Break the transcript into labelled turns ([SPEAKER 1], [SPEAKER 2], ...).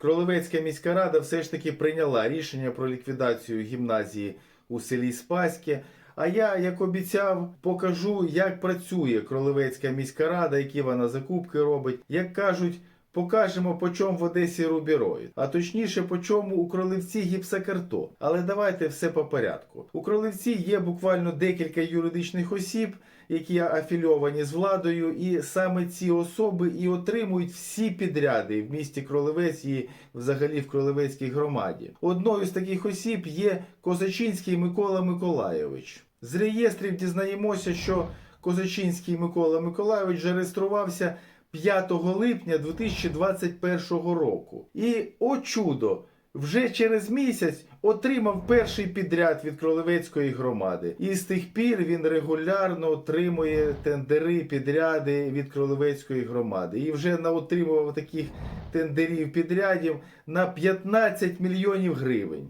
[SPEAKER 1] Кролевецька міська рада все ж таки прийняла рішення про ліквідацію гімназії у селі Спаське. А я, як обіцяв, покажу, як працює Кролевецька міська рада, які вона закупки робить. Як кажуть, покажемо, по чому в Одесі рубіроїд, а точніше, по чому у Кролевці гіпсокартон. Але давайте все по порядку. У Кролевці є буквально декілька юридичних осіб, які афільовані з владою, і саме ці особи і отримують всі підряди в місті Кролевець і взагалі в Кролевецькій громаді. Одною з таких осіб є Козачинський Микола Миколайович. З реєстрів дізнаємося, що Козачинський Микола Миколайович вже реєструвався 5 липня 2021 року. І о чудо! Вже через місяць отримав перший підряд від Кролевецької громади. І з тих пір він регулярно отримує тендери, підряди від Кролевецької громади. І вже наотримував таких тендерів підрядів на 15 мільйонів гривень.